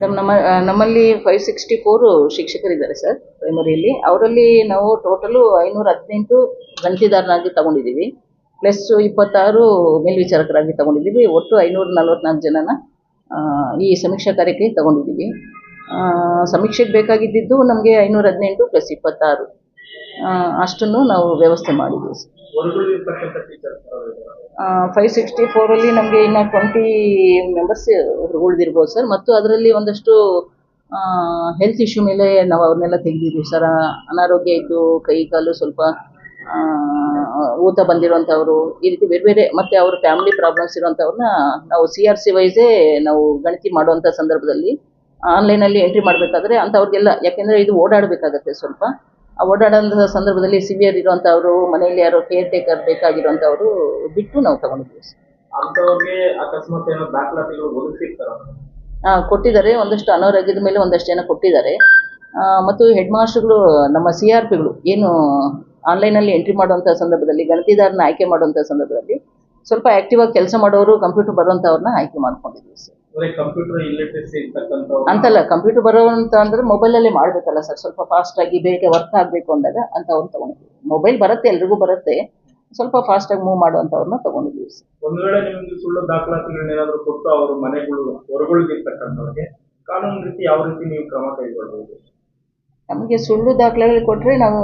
ನಮ್ಮ ನಮ್ಮಲ್ಲಿ five sixty four ಶಿಕ್ಷಕರಿದ್ದಾರೆ ಸರ್ ಪ್ರೈಮರಿಯಲ್ಲಿ ಅವರಲ್ಲಿ ನಾವು ಟೋಟಲು ಐನೂರ ಹದಿನೆಂಟು ಗಣತಿದಾರನಾಗಿ ತಗೊಂಡಿದ್ದೀವಿ. ಪ್ಲಸ್ ಇಪ್ಪತ್ತಾರು ಮೇಲ್ವಿಚಾರಕರಾಗಿ ತಗೊಂಡಿದ್ದೀವಿ. ಒಟ್ಟು ಐನೂರ ನಲವತ್ನಾಲ್ಕು ಜನನ ಈ ಸಮೀಕ್ಷಾ ಕಾರ್ಯಕ್ಕೆ ತಗೊಂಡಿದ್ದೀವಿ. ಸಮೀಕ್ಷೆಗೆ ಬೇಕಾಗಿದ್ದಿದ್ದು ನಮಗೆ ಐನೂರ ಹದಿನೆಂಟು ಪ್ಲಸ್ ಇಪ್ಪತ್ತಾರು. ಅಷ್ಟನ್ನು ನಾವು ವ್ಯವಸ್ಥೆ ಮಾಡಿದ್ದೀವಿ ಸರ್ ಫೈವ್ ಸಿಕ್ಸ್ಟಿ ಫೋರಲ್ಲಿ ನಮಗೆ ಇನ್ನು ಟ್ವೆಂಟಿ ಮೆಂಬರ್ಸ್ ಉಳಿದಿರ್ಬೋದು ಸರ್ ಮತ್ತು ಅದರಲ್ಲಿ ಒಂದಷ್ಟು ಹೆಲ್ತ್ ಇಶ್ಯೂ ಮೇಲೆ ನಾವು ಅವ್ರನ್ನೆಲ್ಲ ತೆಗೆದಿದ್ದೀವಿ ಸರ್ ಅನಾರೋಗ್ಯ ಇದ್ದು ಕೈ ಕಾಲು ಸ್ವಲ್ಪ ಆ, ಊತ ಬಂದಿರುವಂಥವ್ರು ಈ ರೀತಿ ಬೇರೆ ಬೇರೆ ಮತ್ತು ಅವ್ರ ಫ್ಯಾಮಿಲಿ ಪ್ರಾಬ್ಲಮ್ಸ್ ಇರುವಂಥವ್ರನ್ನ ನಾವು ಸಿ ಆರ್ ಸಿ ವೈಸೇ ನಾವು ಗಣತಿ ಮಾಡುವಂಥ ಸಂದರ್ಭದಲ್ಲಿ ಆನ್ಲೈನಲ್ಲಿ ಎಂಟ್ರಿ ಮಾಡಬೇಕಾದ್ರೆ ಅಂಥವ್ರಿಗೆಲ್ಲ ಯಾಕೆಂದರೆ ಇದು ಓಡಾಡಬೇಕಾಗತ್ತೆ ಸ್ವಲ್ಪ. ಆ ಓಡಾಡೋಂಥ ಸಂದರ್ಭದಲ್ಲಿ ಸಿವಿಯರ್ ಇರುವಂಥವ್ರು ಮನೆಯಲ್ಲಿ ಯಾರೋ ಕೇರ್ ಟೇಕರ್ ಬೇಕಾಗಿರುವಂಥವ್ರು ಬಿಟ್ಟು ನಾವು ತಗೊಂಡಿದ್ವಿ ಹಾ ಅಕಸ್ಮಾತ್ ಕೊಟ್ಟಿದ್ದಾರೆ. ಒಂದಷ್ಟು ಅನಾರೋಗ್ಯದ ಮೇಲೆ ಒಂದಷ್ಟು ಜನ ಕೊಟ್ಟಿದ್ದಾರೆ. ಮತ್ತು ಹೆಡ್ ಮಾಸ್ಟರ್ಗಳು ನಮ್ಮ ಸಿ ಆರ್ ಪಿಗಳು ಏನು ಆನ್ಲೈನಲ್ಲಿ ಎಂಟ್ರಿ ಮಾಡುವಂಥ ಸಂದರ್ಭದಲ್ಲಿ ಗಣತಿದಾರನ ಆಯ್ಕೆ ಮಾಡುವಂಥ ಸಂದರ್ಭದಲ್ಲಿ ಸ್ವಲ್ಪ ಆಕ್ಟಿವ್ ಆಗಿ ಕೆಲಸ ಮಾಡೋರು ಕಂಪ್ಯೂಟರ್ ಬರುವಂಥವ್ರನ್ನ ಆಯ್ಕೆ ಮಾಡ್ಕೊಂಡಿದ್ವಿ ಸರ್. ಕಂಪ್ಯೂಟರ್ ಅಂತಲ್ಲ ಕಂಪ್ಯೂಟರ್ ಬರೋವಂತ ಅಂದ್ರೆ ಮೊಬೈಲಲ್ಲಿ ಮಾಡಬೇಕಲ್ಲ ಸರ್ ಸ್ವಲ್ಪ ಫಾಸ್ಟ್ ಆಗಿ ಬೇಗ ವರ್ಕ್ ಆಗಬೇಕು ಅಂದಾಗ ಅಂಥವ್ರನ್ನ ತಗೊಂಡಿದ್ವಿ ಮೊಬೈಲ್ ಬರುತ್ತೆ ಎಲ್ರಿಗೂ ಬರುತ್ತೆ. ಸ್ವಲ್ಪ ಫಾಸ್ಟ್ ಆಗಿ ಮೂವ್ ಮಾಡುವಂತವ್ರನ್ನ ತಗೊಂಡಿದ್ವಿ ಸರ್ ಒಂದ್ ವೇಳೆ ನಿಮ್ಗೆ ಸುಳ್ಳು ದಾಖಲಾತಿಗಳನ್ನ ಏನಾದ್ರು ಕೊಟ್ಟು ಅವರು ಮನೆಗಳು ಹೊರಗುಳಿದಿರ್ತಕ್ಕಂಥವ್ರಿಗೆ ಕಾನೂನು ರೀತಿ ಯಾವ ರೀತಿ ನೀವು ಕ್ರಮ ಕೈಗೊಳ್ಬಹುದು? ನಮಗೆ ಸುಳ್ಳು ದಾಖಲೆಗಳು ಕೊಟ್ಟರೆ ನಾವು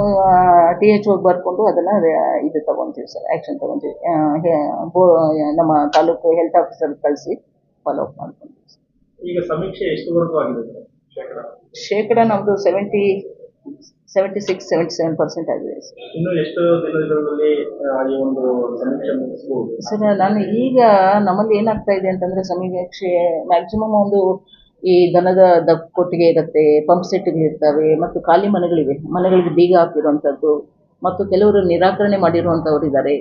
ಟಿ ಎಚ್ ಹೋಗಿ ಬರ್ಕೊಂಡು ಅದನ್ನು ಇದು ತಗೊಂತೀವಿ ಸರ್ ಆ್ಯಕ್ಷನ್ ತಗೊಂತೀವಿ. ನಮ್ಮ ತಾಲೂಕು ಹೆಲ್ತ್ ಆಫೀಸರ್ ಕಳಿಸಿ. ಫಾಲೋ ಅಪ್ ಮಾಡ್ಕೊಂತೀವಿ ಈಗ ಸಮೀಕ್ಷೆ ಎಷ್ಟುವರೆಗೂ ಆಗಿದೆ ಶೇಕಡ. ನಮ್ದು seventy seventy six seventy seven percent ಆಗಿದೆ. ಇನ್ನು ಎಷ್ಟು ದಿನಗಳಲ್ಲಿ ಈ ಒಂದು ಸಮೀಕ್ಷೆ ಮುಗಿಸ್ಬೋದು? ಸರ್ ನಾನು ಈಗ ನಮ್ಮಲ್ಲಿ ಏನಾಗ್ತಾ ಇದೆ ಅಂತಂದ್ರೆ ಸಮೀಕ್ಷೆ ಮ್ಯಾಕ್ಸಿಮಮ್ ಒಂದು ಈ ದನದ ದಪ್ಪ ಕೊಟ್ಟಿಗೆ ಇರುತ್ತೆ ಪಂಪ್ ಸೆಟ್ಗಳಿರ್ತವೆ ಮತ್ತು ಖಾಲಿ ಮನೆಗಳಿವೆ. ಮನೆಗಳಿಗೆ ಬೀಗ ಹಾಕಿರುವಂಥದ್ದು ಮತ್ತು ಕೆಲವರು ನಿರಾಕರಣೆ ಮಾಡಿರುವಂಥವ್ರು ಇದ್ದಾರೆ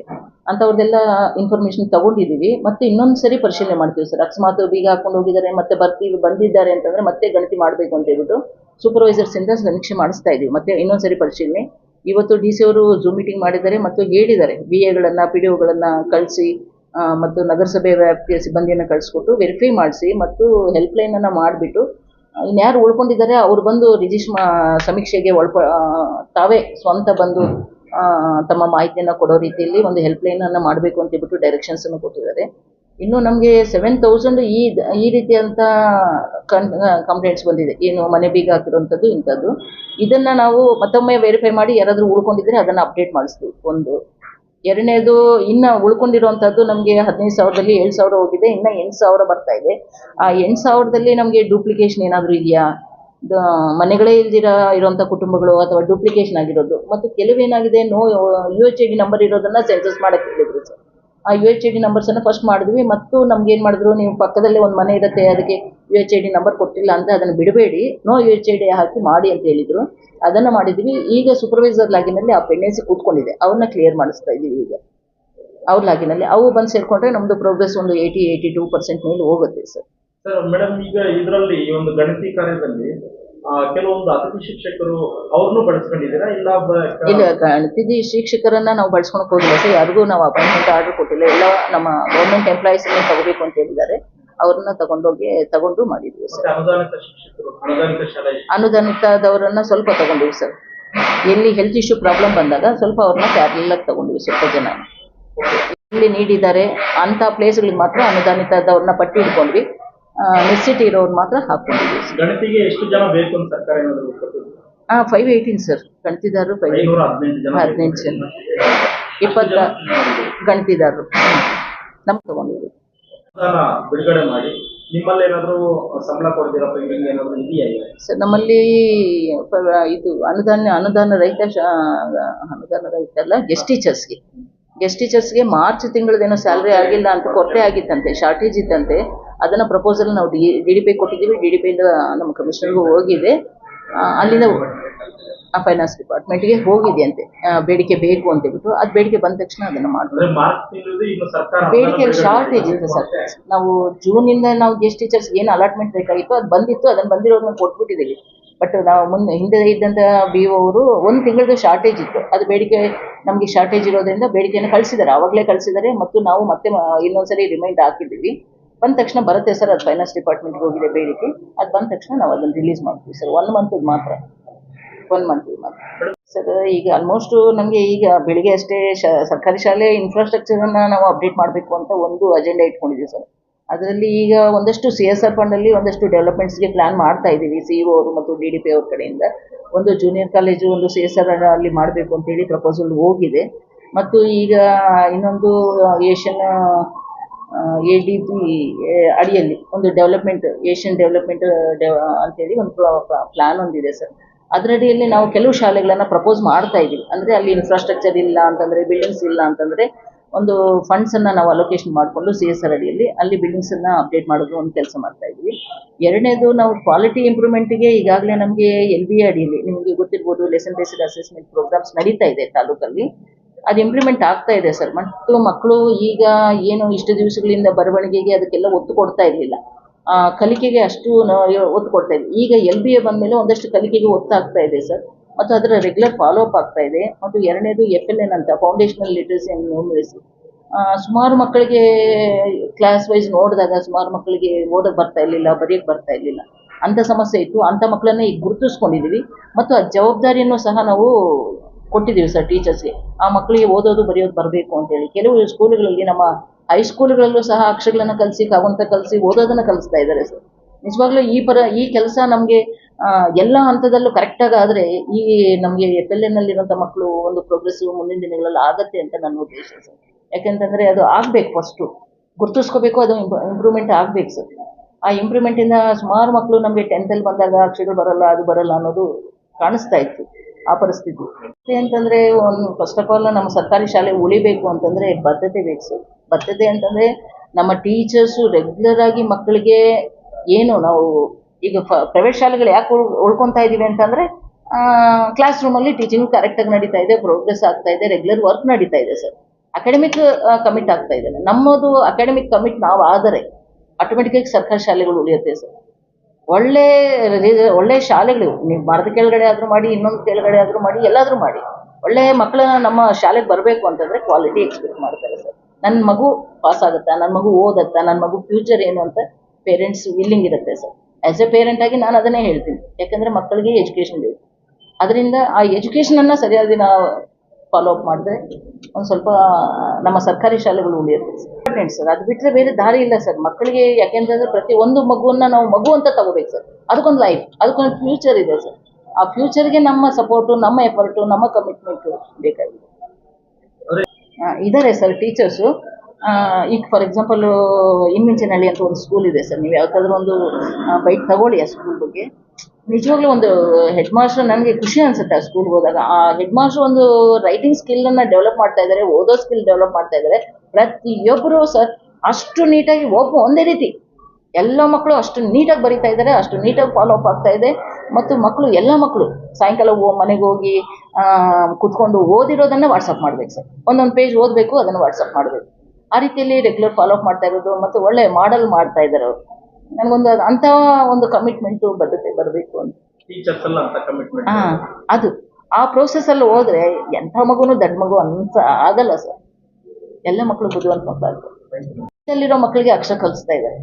ಅಂಥವ್ರದ್ದೆಲ್ಲ ಇನ್ಫಾರ್ಮೇಷನ್ ತಗೊಂಡಿದ್ದೀವಿ ಮತ್ತು ಇನ್ನೊಂದು ಸರಿ ಪರಿಶೀಲನೆ ಮಾಡ್ತೀವಿ ಸರ್. ಅಕಸ್ಮಾತ್ ಬೀಗ ಹಾಕೊಂಡು ಹೋಗಿದ್ದಾರೆ, ಮತ್ತೆ ಬರ್ತೀವಿ ಬಂದಿದ್ದಾರೆ ಅಂತಂದರೆ ಮತ್ತೆ ಗಣತಿ ಮಾಡಬೇಕು ಅಂತ ಹೇಳ್ಬಿಟ್ಟು ಸೂಪರ್ವೈಸರ್ಸಿಂದ ಸಮೀಕ್ಷೆ ಮಾಡಿಸ್ತಾ ಇದ್ದೀವಿ ಮತ್ತೆ ಇನ್ನೊಂದು ಸರಿ ಪರಿಶೀಲನೆ. ಇವತ್ತು ಡಿ ಸಿ ಅವರು ಝೂಮ್ ಮೀಟಿಂಗ್ ಮಾಡಿದ್ದಾರೆ ಮತ್ತು ಹೇಳಿದ್ದಾರೆ. ಬಿ ಎಗಳನ್ನು ಪಿ ಡಿ ಒಗಳನ್ನು ಕಳಿಸಿ ಮತ್ತು ನಗರಸಭೆ ವ್ಯಾಪ್ತಿಯ ಸಿಬ್ಬಂದಿಯನ್ನು ಕಳಿಸ್ಕೊಟ್ಟು ವೆರಿಫೈ ಮಾಡಿಸಿ ಮತ್ತು ಹೆಲ್ಪ್ಲೈನನ್ನು ಮಾಡಿಬಿಟ್ಟು ಇನ್ಯಾರು ಉಳ್ಕೊಂಡಿದ್ದಾರೆ ಅವ್ರು ಬಂದು ರಿಜಿಸ್ಟ್ರ ಮಾ ಸಮೀಕ್ಷೆಗೆ ಒಳಪ ತಾವೇ ಸ್ವಂತ ಬಂದು ತಮ್ಮ ಮಾಹಿತಿಯನ್ನು ಕೊಡೋ ರೀತಿಯಲ್ಲಿ ಒಂದು ಹೆಲ್ಪ್ಲೈನನ್ನು ಮಾಡಬೇಕು ಅಂತ ಹೇಳ್ಬಿಟ್ಟು ಡೈರೆಕ್ಷನ್ಸನ್ನು ಕೊಟ್ಟಿದ್ದಾರೆ. ಇನ್ನು ನಮಗೆ ಸೆವೆನ್ ತೌಸಂಡ್ ಈ ಈ ರೀತಿಯಂಥ ಕನ್ ಕಂಪ್ಲೇಂಟ್ಸ್ ಬಂದಿದೆ. ಏನು ಮನೆ ಬೀಗ ಹಾಕಿರುವಂಥದ್ದು ಇಂಥದ್ದು. ಇದನ್ನು ನಾವು ಮತ್ತೊಮ್ಮೆ ವೆರಿಫೈ ಮಾಡಿ ಯಾರಾದರೂ ಉಳ್ಕೊಂಡಿದ್ರೆ ಅದನ್ನು ಅಪ್ಡೇಟ್ ಮಾಡಿಸ್ತೀವಿ. ಒಂದು, ಎರಡನೇದು ಇನ್ನು ಉಳ್ಕೊಂಡಿರುವಂಥದ್ದು ನಮಗೆ ಹದಿನೈದು ಸಾವಿರದಲ್ಲಿ ಏಳು ಸಾವಿರ ಹೋಗಿದೆ. ಇನ್ನು ಎಂಟು ಸಾವಿರ ಬರ್ತಾ ಇದೆ. ಆ ಎಂಟು ಸಾವಿರದಲ್ಲಿ ನಮಗೆ ಡೂಪ್ಲಿಕೇಶನ್ ಏನಾದರೂ ಇದೆಯಾ? ಮನೆಗಳೇ ಇಲ್ದಿರ ಇರುವಂಥ ಕುಟುಂಬಗಳು ಅಥವಾ ಡೂಪ್ಲಿಕೇಶನ್ ಆಗಿರೋದು. ಮತ್ತು ಕೆಲವೇನಾಗಿದೆ, no U H I D number ಇರೋದನ್ನು ಸೆನ್ಸಸ್ ಮಾಡಕ್ಕೆ ಹೇಳಿದ್ರು ಸರ್. ಆ ಯು ಎಚ್ ಐ ಡಿ ನಂಬರ್ಸನ್ನು ಫಸ್ಟ್ ಮಾಡಿದ್ವಿ, ಮತ್ತು ನಮ್ಗೆ ಏನು ಮಾಡಿದ್ರು, ನೀವು ಪಕ್ಕದಲ್ಲೇ ಒಂದು ಮನೆ ಇರುತ್ತೆ, ಅದಕ್ಕೆ U H I D number ಕೊಟ್ಟಿಲ್ಲ ಅಂತ ಅದನ್ನು ಬಿಡಬೇಡಿ, no U H I D ಹಾಕಿ ಮಾಡಿ ಅಂತ ಹೇಳಿದರು. ಅದನ್ನು ಮಾಡಿದ್ವಿ, ಈಗ ಸೂಪರ್ವೈಸರ್ ಲಾಗಿನಲ್ಲಿ ಆ ಪೆಂಡೆನ್ಸಿ ಕೂತ್ಕೊಂಡಿದೆ, ಅವ್ರನ್ನ ಕ್ಲಿಯರ್ ಮಾಡಿಸ್ತಾ ಇದ್ದೀವಿ ಈಗ. ಅವ್ರ ಲಾಗಿನಲ್ಲಿ, ಅವು ಬಂದು ಸೇರಿಕೊಂಡ್ರೆ ನಮ್ಮದು ಪ್ರೋಗ್ರೆಸ್ ಒಂದು ಏಯ್ಟಿ ಏಯ್ಟಿ ಟೂ ಪರ್ಸೆಂಟ್ ಮೇಲೆ ಹೋಗುತ್ತೆ ಸರ್. ಸರ್ ಮೇಡಮ್ ಈಗ ಇದರಲ್ಲಿ ಈ ಒಂದು ಗಣತಿ ಕಾರ್ಯದಲ್ಲಿ ಆ, ಕೆಲವೊಂದು ಅತಿಥಿ ಶಿಕ್ಷಕರು ಅವ್ರನ್ನೂ ಬಳಸ್ಕೊಂಡಿದ್ದೀರಾ? ಇಲ್ಲ ಇಲ್ಲ ಗಣತಿದಿ ಶಿಕ್ಷಕರನ್ನ ನಾವು ಬಳಸ್ಕೊಳಕ್ ಹೋಗಿಲ್ಲ ಸರ್. ಯಾರಿಗೂ ನಾವು ಅಪಾಯಿಂಟ್ಮೆಂಟ್ ಆರ್ಡರ್ ಕೊಟ್ಟಿಲ್ಲ. ಎಲ್ಲ ನಮ್ಮ ಗೌರ್ಮೆಂಟ್ ಎಂಪ್ಲಾಯೀಸನ್ನೇ ತಗೋಬೇಕು ಅಂತ ಹೇಳಿದ್ದಾರೆ. ಅವ್ರನ್ನ ತಗೊಂಡೋಗಿ ತಗೊಂಡು ಮಾಡಿದ್ವಿ ಸರ್. ಮತ್ತೆ ಅನುದಾನಿತ ಶಿಕ್ಷಕರು ಅನುದಾನಿತ ಶಾಲೆ ಅನುದಾನಿತದವರನ್ನ ಸ್ವಲ್ಪ ತಗೊಂಡಿವಿ ಸರ್. ಎಲ್ಲಿ ಹೆಲ್ತ್ ಇಶ್ಯೂ ಪ್ರಾಬ್ಲಮ್ ಬಂದಾಗ ಸ್ವಲ್ಪ ಅವ್ರನ್ನ ಪ್ಯಾರಲಾಗಿ ತಗೊಂಡಿವಿ ಸ್ವಲ್ಪ ಜನ. ಇಲ್ಲಿ ನೀಡಿದ್ದಾರೆ. ಪ್ಲೇಸ್ ಪ್ಲೇಸ್ಗಳಿಗೆ ಮಾತ್ರ ಅನುದಾನಿತದವ್ರನ್ನ ಪಟ್ಟಿ ಇಟ್ಕೊಂಡ್ವಿ ನೆಸಿಟಿ ಇರೋರು ಮಾತ್ರ ಹಾಕೊಂಡಿದ್ದೀವಿ ಗಣತಿಗೆ ಎಷ್ಟು ಜನ ಬೇಕು ಅಂತ ಸರ್ಕಾರ ಏನಾದ್ರು ಹಾಂ ಫೈವ್ ಏಯ್ಟೀನ್ ಸರ್ ಗಣತಿದಾರರು ಫೈವ್ ಐನೂರ ಹದಿನೆಂಟು ಜನ ಹದಿನೆಂಟು ಜನ. ಇಪ್ಪತ್ತ ಗಣತಿದಾರರು. ನಮ್ಮ ತಗೊಂಡಿದ್ವಿ ಅನುದಾನ ಬಿಡುಗಡೆ ಮಾಡಿ ನಿಮ್ಮಲ್ಲಿ ಏನಾದ್ರು ಸಂಬಳ ಕೊಡ್ತೀರಾ? ಪೆಂಡಿಂಗ್ ಏನಾದ್ರು ಇದೆಯಾ ಈಗ? ಸರ್ ನಮ್ಮಲ್ಲಿ ಪ- ಇದು ಅನುದಾನ ಅನುದಾನ ರಹಿತ ಶಾ ಅನುದಾನ ರಹಿತ ಅಲ್ಲ ಗೆಸ್ಟ್ ಟೀಚರ್ಸ್ಗೆ ಗೆಸ್ಟ್ ಟೀಚರ್ಸ್ಗೆ ಮಾರ್ಚ್ ತಿಂಗಳದೇನೋ ಸ್ಯಾಲ್ರಿ ಆಗಿಲ್ಲ ಅಂತ ಕೊರತೆ ಆಗಿತ್ತಂತೆ ಶಾರ್ಟೇಜ್ ಇತ್ತಂತೆ. ಅದನ್ನು ಪ್ರಪೋಸಲ್ ನಾವು ಡಿ ಡಿ ಡಿ ಪಿ ಕೊಟ್ಟಿದ್ದೀವಿ. ಡಿ ಡಿ ಪಿಯಿಂದ ನಮ್ಮ ಕಮಿಷನರ್ಗೂ ಹೋಗಿದೆ. ಆ, ಅಲ್ಲಿಂದ ಫೈನಾನ್ಸ್ ಡಿಪಾರ್ಟ್ಮೆಂಟ್ಗೆ ಹೋಗಿದೆ ಅಂತೆ. ಬೇಡಿಕೆ ಬೇಕು ಅಂತ ಹೇಳ್ಬಿಟ್ಟು. ಅದು ಬೇಡಿಕೆ ಬಂದ ತಕ್ಷಣ ಅದನ್ನು ಮಾಡ್ಬೋದು ಬೇಡಿಕೆ ಶಾರ್ಟೇಜ್ ಇತ್ತು ಸರ್. ನಾವು ಜೂನಿಂದ ನಾವು ಗೆಸ್ಟ್ ಟೀಚರ್ಸ್ ಏನು ಅಲಾಟ್ಮೆಂಟ್ ಬೇಕಾಗಿತ್ತು ಅದು ಬಂದಿತ್ತು. ಅದನ್ನು ಬಂದಿರೋದನ್ನ ಕೊಟ್ಬಿಟ್ಟಿದ್ದೀವಿ. ಬಟ್ ನಾವು ಮುಂದೆ ಹಿಂದೆ ಇದ್ದಂಥ ಬಿ ಒ ಅವರು ಒಂದು ತಿಂಗಳದ್ದು ಶಾರ್ಟೇಜ್ ಇತ್ತು. ಅದು ಬೇಡಿಕೆ ನಮಗೆ ಶಾರ್ಟೇಜ್ ಇರೋದ್ರಿಂದ ಬೇಡಿಕೆಯನ್ನು ಕಳಿಸಿದ್ದಾರೆ ಆವಾಗಲೇ ಕಳಿಸಿದ್ದಾರೆ ಮತ್ತು ನಾವು ಮತ್ತೆ ಇನ್ನೊಂದ್ಸರಿ ರಿಮೈಂಡ್ ಹಾಕಿದ್ದೀವಿ. ಬಂದ ತಕ್ಷಣ ಬರುತ್ತೆ ಸರ್, ಅದು ಫೈನಾನ್ಸ್ ಡಿಪಾರ್ಟ್ಮೆಂಟ್ಗೆ ಹೋಗಿದೆ ಬೇಡಿಕೆ. ಅದು ಬಂದ ತಕ್ಷಣ ನಾವು ಅದನ್ನು ರಿಲೀಸ್ ಮಾಡ್ತೀವಿ ಸರ್. ಒನ್ ಮಂತ್ ಮಾತ್ರ. ಒನ್ ಮಂತ್ ಮಾತ್ರ. ಸರ್, ಈಗ ಆಲ್ಮೋಸ್ಟ್ ನಮಗೆ ಈಗ ಬೆಳಿಗ್ಗೆ ಅಷ್ಟೇ ಶ, ಸರ್ಕಾರಿ ಶಾಲೆ ಇನ್ಫ್ರಾಸ್ಟ್ರಕ್ಚರನ್ನು ನಾವು ಅಪ್ಡೇಟ್ ಮಾಡಬೇಕು ಅಂತ ಒಂದು ಅಜೆಂಡಾ ಇಟ್ಕೊಂಡಿದ್ದೀವಿ ಸರ್. ಅದರಲ್ಲಿ ಈಗ ಒಂದಷ್ಟು ಸಿ ಎಸ್ ಆರ್ ಫಂಡಲ್ಲಿ ಒಂದಷ್ಟು ಡೆವಲಪ್ಮೆಂಟ್ಸ್ಗೆ ಪ್ಲ್ಯಾನ್ ಮಾಡ್ತಾ ಇದ್ದೀವಿ ಸಿ ಇ ಅವರು ಮತ್ತು ಡಿ ಡಿ ಪಿ ಅವ್ರ ಕಡೆಯಿಂದ. ಒಂದು ಜೂನಿಯರ್ ಕಾಲೇಜು ಒಂದು ಸಿ ಎಸ್ ಆರ್ ಅಲ್ಲಿ ಮಾಡಬೇಕು ಅಂತೇಳಿ ಪ್ರಪೋಸಲ್ ಹೋಗಿದೆ. ಮತ್ತು ಈಗ ಇನ್ನೊಂದು ಏಷ್ಯನ್ ಎ ಡಿ ಅಡಿಯಲ್ಲಿ, ಒಂದು ಡೆವಲಪ್ಮೆಂಟ್ ಏಷ್ಯನ್ ಡೆವಲಪ್ಮೆಂಟ್ ಡೆವ ಅಂತೇಳಿ ಒಂದು ಪ್ಲಾನ್ ಒಂದಿದೆ ಸರ್. ಅದರಡಿಯಲ್ಲಿ ನಾವು ಕೆಲವು ಶಾಲೆಗಳನ್ನು ಪ್ರಪೋಸ್ ಮಾಡ್ತಾ ಇದ್ದೀವಿ ಅಂದರೆ ಅಲ್ಲಿ ಇನ್ಫ್ರಾಸ್ಟ್ರಕ್ಚರ್ ಇಲ್ಲ ಅಂತಂದರೆ ಬಿಲ್ಡಿಂಗ್ಸ್ ಇಲ್ಲ ಅಂತಂದರೆ, ಒಂದು ಫಂಡ್ಸನ್ನು ನಾವು ಅಲೋಕೇಶನ್ ಮಾಡಿಕೊಂಡು ಸಿ ಎಸ್ ಆರ್ ಅಡಿಯಲ್ಲಿ ಅಲ್ಲಿ ಬಿಲ್ಡಿಂಗ್ಸನ್ನು ಅಪ್ಡೇಟ್ ಮಾಡೋದು ಒಂದು ಕೆಲಸ ಮಾಡ್ತಾ ಇದ್ವಿ. ಎರಡನೇದು ನಾವು ಕ್ವಾಲಿಟಿ ಇಂಪ್ರೂವ್ಮೆಂಟಿಗೆ ಈಗಾಗಲೇ ನಮಗೆ ಎಲ್ ಬಿ ಅಡಿಯಲ್ಲಿ ನಿಮಗೆ ಗೊತ್ತಿರ್ಬೋದು ಲೆಸನ್ ಬೇಸ್ಡ್ ಅಸೆಸ್ಮೆಂಟ್ ಪ್ರೋಗ್ರಾಮ್ಸ್ ನಡೀತಾ ಇದೆ ತಾಲೂಕಲ್ಲಿ. ಅದು ಇಂಪ್ಲಿಮೆಂಟ್ ಆಗ್ತಾ ಇದೆ ಸರ್. ಮತ್ತು ಮಕ್ಕಳು ಈಗ ಏನು ಇಷ್ಟು ದಿವಸಗಳಿಂದ ಬರವಣಿಗೆಗೆ ಅದಕ್ಕೆಲ್ಲ ಒತ್ತು ಕೊಡ್ತಾ ಇರಲಿಲ್ಲ. ಕಲಿಕೆಗೆ ಅಷ್ಟು ಒತ್ತು ಕೊಡ್ತಾ ಇದ್ವಿ. ಈಗ ಎಲ್ ಬಿ ಎ ಬಂದಮೇಲೆ ಒಂದಷ್ಟು ಕಲಿಕೆಗೆ ಒತ್ತಾಗ್ತಾ ಇದೆ ಸರ್. ಮತ್ತು ಅದರ ರೆಗ್ಯುಲರ್ ಫಾಲೋ ಅಪ್ ಆಗ್ತಾ ಇದೆ. ಮತ್ತು ಎರಡನೇದು ಎಫ್ ಎಲ್ ಎನ್ ಅಂತ ಫೌಂಡೇಶನಲ್ ಲಿಟ್ರಸಿ ಆ್ಯಂಡ್ ಸುಮಾರು ಮಕ್ಕಳಿಗೆ ಕ್ಲಾಸ್ ವೈಸ್ ನೋಡಿದಾಗ ಸುಮಾರು ಮಕ್ಕಳಿಗೆ ಓದಕ್ಕೆ ಬರ್ತಾ ಇರಲಿಲ್ಲ ಬರೆಯೋಕ್ಕೆ ಬರ್ತಾ ಇರಲಿಲ್ಲ. ಅಂಥ ಸಮಸ್ಯೆ ಇತ್ತು. ಅಂಥ ಮಕ್ಕಳನ್ನ ಈಗ ಗುರುತಿಸ್ಕೊಂಡಿದ್ದೀವಿ ಮತ್ತು ಆ ಜವಾಬ್ದಾರಿಯನ್ನು ಸಹ ನಾವು ಕೊಟ್ಟಿದ್ದೀವಿ ಸರ್ ಟೀಚರ್ಸ್ಗೆ ಆ ಮಕ್ಕಳಿಗೆ ಓದೋದು, ಬರೆಯೋದು ಬರಬೇಕು ಅಂತೇಳಿ ಕೆಲವು ಸ್ಕೂಲ್ಗಳಲ್ಲಿ ನಮ್ಮ ಹೈಸ್ಕೂಲ್ಗಳಲ್ಲೂ ಸಹ ಅಕ್ಷರಗಳನ್ನು ಕಲಿಸಿ ಕಾವಂತ ಕಲಿಸಿ ಓದೋದನ್ನು ಕಲಿಸ್ತಾ ಇದ್ದಾರೆ ಸರ್ ನಿಜವಾಗ್ಲೂ ಈ ಪರ, ಈ ಕೆಲಸ ನಮಗೆ ಎಲ್ಲ ಹಂತದಲ್ಲೂ ಕರೆಕ್ಟಾಗಿ ಆದರೆ ಈ ನಮಗೆ ಎಫ್ ಎಲ್ ಎನ್ನಲ್ಲಿರುವಂಥ ಮಕ್ಕಳು ಒಂದು ಪ್ರೋಗ್ರೆಸಿವ್ ಮುಂದಿನ ದಿನಗಳಲ್ಲಿ ಆಗತ್ತೆ ಅಂತ ನನ್ನ ಉದ್ದೇಶ ಸರ್ ಯಾಕೆಂತಂದರೆ ಅದು ಆಗಬೇಕು ಫಸ್ಟು ಗುರ್ತಿಸ್ಕೋಬೇಕು, ಅದು ಇಂಪ್ರೂವ್ಮೆಂಟ್ ಆಗಬೇಕು ಸರ್ ಆ ಇಂಪ್ರೂವ್ಮೆಂಟಿಂದ ಸುಮಾರು ಮಕ್ಕಳು ನಮಗೆ ಟೆಂತಲ್ಲಿ ಬಂದಾಗ ಅಕ್ಷರಗಳು ಬರಲ್ಲ, ಅದು ಬರಲ್ಲ ಅನ್ನೋದು ಕಾಣಿಸ್ತಾ ಇತ್ತು. ಆ ಪರಿಸ್ಥಿತಿ. ಅಂತಂದರೆ ಒಂದು ಫಸ್ಟ್ ಆಫ್ ಆಲ್ ನಮ್ಮ ಸರ್ಕಾರಿ ಶಾಲೆ ಉಳಿಬೇಕು ಅಂತಂದರೆ ಬದ್ಧತೆ ಬೇಕು ಸರ್. ಬದ್ಧತೆ ಅಂತಂದರೆ ನಮ್ಮ ಟೀಚರ್ಸು ರೆಗ್ಯುಲರ್ ಆಗಿ ಮಕ್ಕಳಿಗೆ ಏನು ನಾವು ಈಗ ಪ್ರೈವೇಟ್ ಶಾಲೆಗಳು ಯಾಕೆ ಉಳ್, ಉಳ್ಕೊತಾ ಇದ್ದೀವಿ ಅಂತಂದರೆ ಕ್ಲಾಸ್ ರೂಮಲ್ಲಿ ಟೀಚಿಂಗ್ ಕರೆಕ್ಟಾಗಿ ನಡೀತಾ ಇದೆ ಪ್ರೋಗ್ರೆಸ್ ಆಗ್ತಾ ಇದೆ ರೆಗ್ಯುಲರ್ ವರ್ಕ್ ನಡೀತಾ ಇದೆ ಸರ್. ಅಕಾಡೆಮಿಕ್ ಕಮಿಟ್ ಆಗ್ತಾ ಇದೆ. ನಮ್ಮದು ಅಕಾಡೆಮಿಕ್ ಕಮಿಟ್ ನಾವು ಆದರೆ ಆಟೋಮೆಟಿಕಾಗಿ ಸರ್ಕಾರಿ ಶಾಲೆಗಳು ಉಳಿಯುತ್ತೆ ಸರ್. ಒಳ್ಳೆ ಒಳ್ಳೆ ಶಾಲೆಗಳು, ನೀವು ಮರದ ಕೆಳಗಡೆ ಆದರೂ ಮಾಡಿ, ಇನ್ನೊಂದು ಕೆಳಗಡೆ ಆದರೂ ಮಾಡಿ, ಎಲ್ಲಾದರೂ ಮಾಡಿ. ಒಳ್ಳೆ ಮಕ್ಕಳನ್ನ ನಮ್ಮ ಶಾಲೆಗೆ ಬರಬೇಕು ಅಂತಂದರೆ ಕ್ವಾಲಿಟಿ ಎಕ್ಸ್ಪೆಕ್ಟ್ ಮಾಡ್ತಾರೆ ಸರ್. ನನ್ನ ಮಗು ಪಾಸ್ ಆಗುತ್ತಾ ನನ್ನ ಮಗು ಓದುತ್ತಾ ನನ್ನ ಮಗು ಫ್ಯೂಚರ್ ಏನು ಅಂತ ಪೇರೆಂಟ್ಸ್ ವಿಲ್ಲಿಂಗ್ ಇರುತ್ತೆ ಸರ್. ಆ್ಯಸ್ ಎ ಪೇರೆಂಟ್ ಆಗಿ ನಾನು ಅದನ್ನೇ ಹೇಳ್ತೀನಿ. ಯಾಕಂದರೆ ಮಕ್ಕಳಿಗೆ ಎಜುಕೇಷನ್ ಬೇಕು. ಅದರಿಂದ ಆ ಎಜುಕೇಷನನ್ನು ಸರಿಯಾಗಿ ನಾವು ಫಾಲೋ ಅಪ್ ಮಾಡಿದ್ರೆ ಒಂದು ಸ್ವಲ್ಪ ನಮ್ಮ ಸರ್ಕಾರಿ ಶಾಲೆಗಳು ಉಳಿಯುತ್ತೆ ಇಂಪಾರ್ಟೆಂಟ್ ಸರ್. ಅದು ಬಿಟ್ಟರೆ ಬೇರೆ ದಾರಿ ಇಲ್ಲ ಸರ್. ಮಕ್ಕಳಿಗೆ ಯಾಕೆಂತಂದ್ರೆ ಪ್ರತಿ ಒಂದು ಮಗುವನ್ನ ನಾವು ಮಗು ಅಂತ ತಗೋಬೇಕು ಸರ್. ಅದಕ್ಕೊಂದು ಲೈಫ್ ಅದಕ್ಕೊಂದು ಫ್ಯೂಚರ್ ಇದೆ ಸರ್. ಆ ಫ್ಯೂಚರ್ಗೆ ನಮ್ಮ ಸಪೋರ್ಟು ನಮ್ಮ ಎಫರ್ಟು ನಮ್ಮ ಕಮಿಟ್ಮೆಂಟು ಬೇಕಾಗಿದೆ. ಇದಾರೆ ಸರ್ ಟೀಚರ್ಸು ಈಗ ಫಾರ್ ಎಕ್ಸಾಂಪಲ್ ಇನ್ಮಿಂಚನಹಳ್ಳಿ ಅಂತ ಒಂದು ಸ್ಕೂಲ್ ಇದೆ ಸರ್. ನೀವು ಯಾವ್ದಾದ್ರು ಒಂದು ಬೈಟ್ ತಗೊಳ್ಳಿ ಆ ಸ್ಕೂಲ್ ಬಗ್ಗೆ. ನಿಜವಾಗ್ಲೂ ಒಂದು ಹೆಡ್ ಮಾಸ್ಟರ್ ನನಗೆ ಖುಷಿ ಅನ್ಸುತ್ತೆ ಆ ಸ್ಕೂಲ್ಗೆ ಹೋದಾಗ. ಆ ಹೆಡ್ ಮಾಸ್ಟರ್ ಒಂದು ರೈಟಿಂಗ್ ಸ್ಕಿಲ್ ಅನ್ನ ಡೆವಲಪ್ ಮಾಡ್ತಾ ಇದ್ದಾರೆ ಓದೋ ಸ್ಕಿಲ್ ಡೆವಲಪ್ ಮಾಡ್ತಾ ಇದ್ದಾರೆ ಪ್ರತಿಯೊಬ್ಬರು ಸರ್ ಅಷ್ಟು ನೀಟಾಗಿ ಒಬ್ಬ ಒಂದೇ ರೀತಿ. ಎಲ್ಲ ಮಕ್ಕಳು ಅಷ್ಟು ನೀಟಾಗಿ ಬರೀತಾ ಇದ್ದಾರೆ ಅಷ್ಟು ನೀಟಾಗಿ ಫಾಲೋ ಅಪ್ ಆಗ್ತಾ ಇದೆ. ಮತ್ತು ಮಕ್ಕಳು, ಎಲ್ಲ ಮಕ್ಕಳು ಸಾಯಂಕಾಲ ಮನೆಗೆ ಹೋಗಿ ಕುತ್ಕೊಂಡು ಓದಿರೋದನ್ನ ವಾಟ್ಸಪ್ ಮಾಡ್ಬೇಕು ಸರ್ ಒಂದೊಂದು ಪೇಜ್ ಓದಬೇಕು, ಅದನ್ನು ವಾಟ್ಸಪ್ ಮಾಡಬೇಕು. ಆ ರೀತಿಯಲ್ಲಿ ರೆಗ್ಯುಲರ್ ಫಾಲೋ ಅಪ್ ಮಾಡ್ತಾ ಇರೋದು, ಮತ್ತು ಒಳ್ಳೆ ಮಾಡಲ್ ಮಾಡ್ತಾ ಇದ್ದಾರೆ ಅವರು. ನನಗೊಂದು ಅಂತ ಒಂದು ಕಮಿಟ್ಮೆಂಟು ಬದ್ಧತೆ ಬರಬೇಕು ಅಂತ. ಟೀಚರ್ಸ್ ಎಲ್ಲ ಅಂತ ಕಮಿಟ್ಮೆಂಟ್ ಹಾ ಅದು. ಆ ಪ್ರೋಸೆಸ್ ಅಲ್ಲಿ ಹೋದ್ರೆ ಎಂಥ ಮಗುನು ದೊಡ್ಡ ಮಗು ಅಂತ ಆಗಲ್ಲ ಸರ್. ಎಲ್ಲ ಮಕ್ಕಳು ಬುದ್ಧಿವಂತ ಅಲ್ಲಿರೋ ಮಕ್ಕಳಿಗೆ ಅಕ್ಷರ ಕಲಿಸ್ತಾ ಇದ್ದಾರೆ.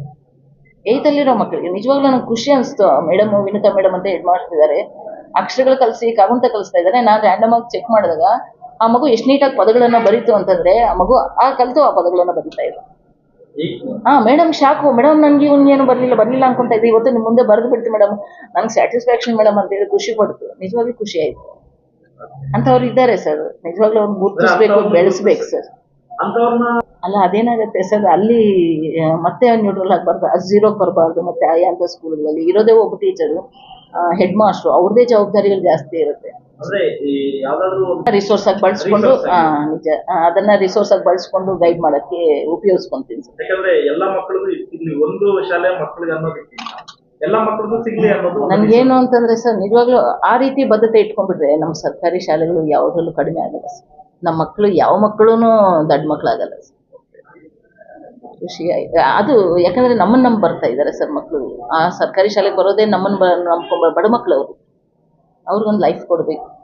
ಏತಲ್ಲಿರೋ ಮಕ್ಕಳಿಗೆ ನಿಜವಾಗ್ಲೂ ನನಗೆ ಖುಷಿ ಅನಿಸ್ತು ಮೇಡಮ್ ವಿನಿತಾ ಮೇಡಮ್ ಅಂತ ಹೆಡ್ ಮಾಡ್ತಿದ್ದಾರೆ. ಅಕ್ಷರಗಳು ಕಲಿಸಿ ಕಾಗುಂತ ಕಲಿಸ್ತಾ ಇದ್ದಾರೆ. ನಾನು ರ್ಯಾಂಡಮ್ ಆಗಿ ಚೆಕ್ ಮಾಡಿದಾಗ ಆ ಮಗು ಎಷ್ಟು ನೀಟಾಗಿ ಪದಗಳನ್ನ ಬರೀತು ಅಂತಂದ್ರೆ ಆ ಮಗು ಆ ಕಲಿತು ಆ ಪದಗಳನ್ನು ಬರೀತಾ ಇದೆ ಹಾ ಮೇಡಮ್ ಶಾಕು. ಮೇಡಮ್ ನನಗೆ ಏನು ಬರಲಿಲ್ಲ ಬರಲಿಲ್ಲ ಅನ್ಕೊಂತ ಇದ್ದೆ. ಇವತ್ತು ನಿಮ್ಮ ಮುಂದೆ ಬರೆದು ಬಿಡ್ತೀನಿ ಮೇಡಮ್ ನನಗೆ ಸ್ಯಾಟಿಸ್ಫ್ಯಾಕ್ಷನ್ ಮೇಡಮ್ ಅಂತೇಳಿ ಖುಷಿ ಪಡ್ತು ನಿಜವಾಗ್ಲೂ ಖುಷಿ ಆಯ್ತು. ಅಂಥವ್ರು ಇದ್ದಾರೆ ಸರ್ ನಿಜವಾಗ್ಲೂ ಅವ್ರನ್ನ ಗುರುತಿಸ್ಬೇಕು ಬೆಳೆಸ್ಬೇಕು ಸರ್ ಅಲ್ಲ ಅದೇನಾಗುತ್ತೆ ಸರ್ ಅಲ್ಲಿ ಮತ್ತೆ ನ್ಯೂಟ್ರಲ್ ಆಗಬಾರ್ದು ಅದು ಝೀರೋಗೆ ಬರಬಾರ್ದು ಮತ್ತೆ ಆಯಾಂತ ಸ್ಕೂಲ್ಗಳಲ್ಲಿ ಇರೋದೇ ಒಬ್ಬ ಟೀಚರು ಹೆಡ್ ಮಾಸ್ಟ್ರು ಅವ್ರದ್ದೇ ಜವಾಬ್ದಾರಿಗಳು ಜಾಸ್ತಿ ಇರುತ್ತೆ. ರಿಸೋರ್ಸ್ ಆಗಿ ಬಳಸ್ಕೊಂಡು. ನಿಜ ಅದನ್ನ ರಿಸೋರ್ಸ್ ಆಗಿ ಬಳಸ್ಕೊಂಡು ಗೈಡ್ ಮಾಡಕ್ಕೆ ಉಪಯೋಗಿಸ್ಕೊಂತೀನಿ ಸರ್. ಯಾಕಂದ್ರೆ ಎಲ್ಲಾ ಮಕ್ಕಳು ಇಲ್ಲಿ ಒಂದು ಶಾಲೆ ಮಕ್ಕಳಿಗೆ ಅನ್ನೋದಕ್ಕಿಂತ ಎಲ್ಲಾ ಮಕ್ಕಳಿಗೂ ಸಿಗ್ಲಿ ಅನ್ನೋದು ನನ್ಗೇನು ಅಂತಂದ್ರೆ ಸರ್ ನಿಜವಾಗ್ಲೂ ಆ ರೀತಿ ಬದ್ಧತೆ ಇಟ್ಕೊಂಡ್ಬಿಟ್ರೆ ನಮ್ಮ ಸರ್ಕಾರಿ ಶಾಲೆಗಳು ಯಾವುದ್ರಲ್ಲೂ ಕಡಿಮೆ ಆಗಲ್ಲ ಸರ್. ನಮ್ಮ ಮಕ್ಕಳು ಯಾವ ಮಕ್ಕಳೂ ದಡ್ ಮಕ್ಕಳಾಗಲ್ಲ ಸರ್. ಖುಷಿ ಆಯ್ತು ಅದು ಯಾಕಂದ್ರೆ ನಮ್ಮನ್ನ ನಂಬಿ ಬರ್ತಾ ಇದ್ದಾರೆ ಸರ್ ಮಕ್ಕಳು ಆ ಸರ್ಕಾರಿ ಶಾಲೆಗೆ ಬರೋದೇ ನಮ್ಮನ್ನ ನಂಬ್ಕೊಂಡ್ ಬಡ ಮಕ್ಕಳು ಅವರು ಅವ್ರಿಗೊಂದು ಲೈಫ್ ಕೊಡಬೇಕು.